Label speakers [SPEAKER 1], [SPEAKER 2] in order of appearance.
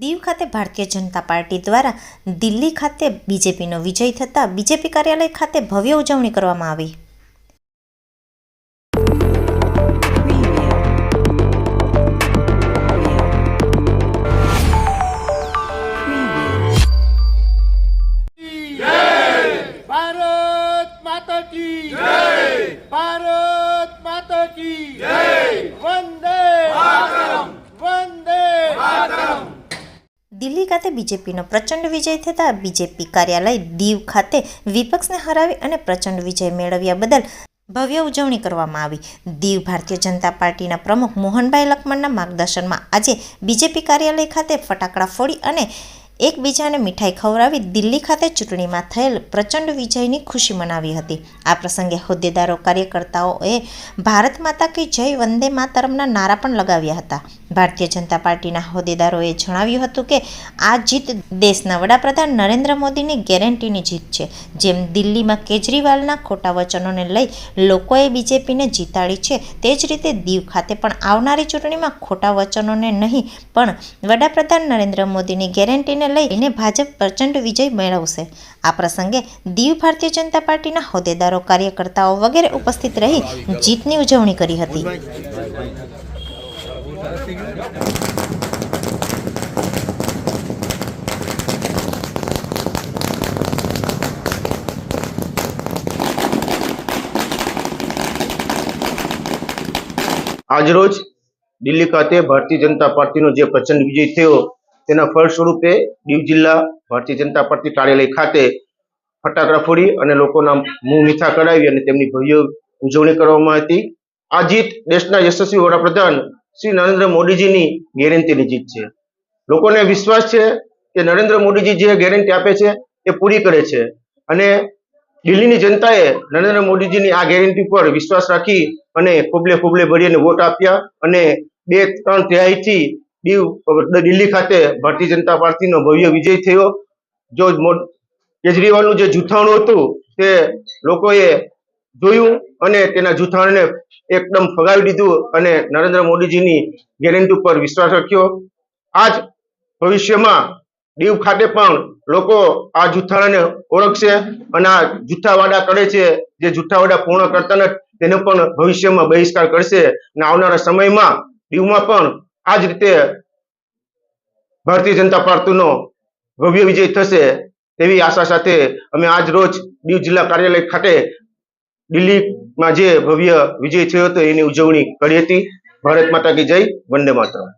[SPEAKER 1] દીવ ખાતે ભારતીય જનતા પાર્ટી દ્વારા દિલ્હી ખાતે બીજેપીનો વિજય થતાં બીજેપી કાર્યાલય ખાતે ભવ્ય ઉજવણી કરવામાં આવી.
[SPEAKER 2] ભારત માતા ભારત માતા
[SPEAKER 1] દિલ્હી ખાતે બીજેપીનો પ્રચંડ વિજય થતાં બીજેપી કાર્યાલય દીવ ખાતે વિપક્ષને હરાવી અને પ્રચંડ વિજય મેળવ્યા બદલ ભવ્ય ઉજવણી કરવામાં આવી. દીવ ભારતીય જનતા પાર્ટીના પ્રમુખ મોહનભાઈ લખમણના માર્ગદર્શનમાં આજે બીજેપી કાર્યાલય ખાતે ફટાકડા ફોડી અને એકબીજાને મીઠાઈ ખવડાવી દિલ્હી ખાતે ચૂંટણીમાં થયેલ પ્રચંડ વિજયની ખુશી મનાવી હતી. આ પ્રસંગે હોદ્દેદારો, કાર્યકર્તાઓએ ભારત માતા કી જય વંદે માતરમના નારા પણ લગાવ્યા હતા. ભારતીય જનતા પાર્ટીના હોદ્દેદારોએ જણાવ્યું હતું કે આ જીત દેશના વડાપ્રધાન નરેન્દ્ર મોદીની ગેરંટીની જીત છે. જેમ દિલ્હીમાં કેજરીવાલના ખોટા વચનોને લઈ લોકોએ બીજેપીને જીતાડી છે, તે જ રીતે દીવ ખાતે પણ આવનારી ચૂંટણીમાં ખોટા વચનોને નહીં, પણ વડાપ્રધાન નરેન્દ્ર મોદીની ગેરંટીને લઈને ભાજપ પ્રચંડ વિજય મેળવશે. આ પ્રસંગે દીવ ભારતીય જનતા પાર્ટીના હોદ્દેદારો, કાર્યકર્તાઓ વગેરે ઉપસ્થિત રહી જીતની ઉજવણી કરી હતી.
[SPEAKER 3] આજરોજ દિલ્હી ખાતે ભારતીય જનતા પાર્ટીનો જે પ્રચંડ વિજય થયો તેના ફળ સ્વરૂપે દીવ જિલ્લા ભારતીય જનતા પાર્ટી કાર્યાલય ખાતે ફટાકડા ફોડી અને લોકોના મુંહ મીઠા કરાવી અને તેમની ભવ્ય ઉજવણી કરવામાં હતી. આ જીત દેશના યશસ્વી વડાપ્રધાન શ્રી નરેન્દ્ર મોદીજીની ગેરંટીની જીત છે. લોકોને વિશ્વાસ છે કે નરેન્દ્ર મોદીજી જે ગેરંટી આપે છે એ પૂરી કરે છે અને દિલ્હીની જનતાએ નરેન્દ્ર મોદીજીની આ ગેરંટી પર વિશ્વાસ રાખી અને ખુબલે ખોબલે ભરી અને વોટ આપ્યા અને બે ત્રણ ત્યાંથી દીવ દિલ્હી ખાતે ભારતીય જનતા પાર્ટીનો ભવ્ય વિજય થયો. જો કેજરીવાલનું જે જૂથાણું હતું, તે લોકોએ જોયું અને તેના જૂથાણને એકદમ ફગાવી દીધું અને નરેન્દ્ર મોદીજીની ગેરંટી ઉપર વિશ્વાસ રાખ્યો. આજ ભવિષ્યમાં દીવ ખાતે પણ લોકો આ જૂથાણાને ઓળખશે અને આ જૂથાવાડા કરે છે. જે જૂથાવાડા પૂર્ણ કરતા નથી, તેનો પણ ભવિષ્યમાં બહિષ્કાર કરશે. અને આવનારા સમયમાં દીવમાં પણ આ જ રીતે ભારતીય જનતા પાર્ટીનો ભવ્ય વિજય થશે તેવી આશા સાથે અમે આજ રોજ દીવ જિલ્લા કાર્યાલય ખાતે દિલ્હીમાં જે ભવ્ય વિજય થયો હતો એની ઉજવણી કરી હતી. ભારત માતા કી જય, વંદે માતરમ.